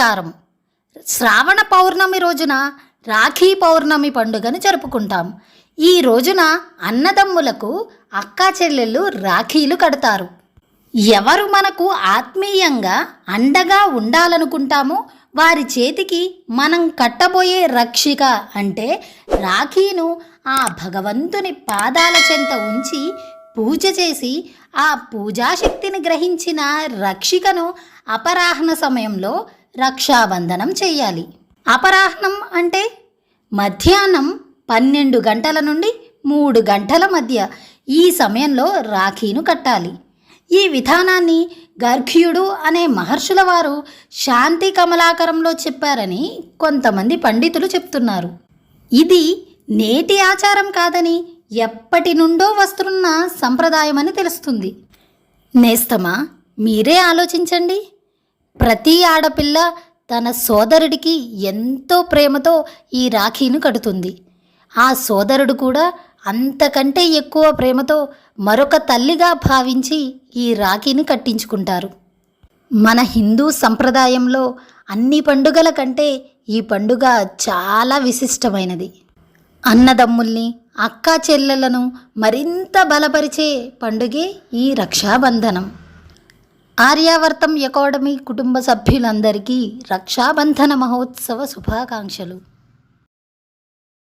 నమస్కారం. శ్రావణ పౌర్ణమి రోజున రాఖీ పౌర్ణమి పండుగను జరుపుకుంటాం. ఈ రోజున అన్నదమ్ములకు అక్కా చెల్లెళ్ళు రాఖీలు కడతారు. ఎవరు మనకు ఆత్మీయంగా అండగా ఉండాలనుకుంటామో వారి చేతికి మనం కట్టబోయే రక్షిక అంటే రాఖీను ఆ భగవంతుని పాదాల చెంత ఉంచి పూజ చేసి ఆ పూజాశక్తిని గ్రహించిన రక్షికను అపరాహ్న సమయంలో రక్షాబంధనం చేయాలి అపరాహ్నం అంటే మధ్యాహ్నం పన్నెండు గంటల నుండి మూడు గంటల మధ్య ఈ సమయంలో రాఖీను కట్టాలి. ఈ విధానాన్ని గర్భ్యుడు అనే మహర్షుల వారు శాంతి కమలాకరంలో చెప్పారని కొంతమంది పండితులు చెప్తున్నారు. ఇది నేటి ఆచారం కాదని ఎప్పటి నుండో వస్తున్న సంప్రదాయమని తెలుస్తుంది. నేస్తమా మీరే ఆలోచించండి. ప్రతి ఆడపిల్ల తన సోదరుడికి ఎంతో ప్రేమతో ఈ రాఖీను కడుతుంది. ఆ సోదరుడు కూడా అంతకంటే ఎక్కువ ప్రేమతో మరొక తల్లిగా భావించి ఈ రాఖీని కట్టించుకుంటారు. మన హిందూ సంప్రదాయంలో అన్ని పండుగల కంటే ఈ పండుగ చాలా విశిష్టమైనది. అన్నదమ్ముల్ని అక్కా చెల్లెలను మరింత బలపరిచే పండుగే ఈ రక్షాబంధనం. ఆర్యావర్తం ఎకాడమీ కుటుంబ సభ్యులందరికీ రక్షాబంధన మహోత్సవ శుభాకాంక్షలు.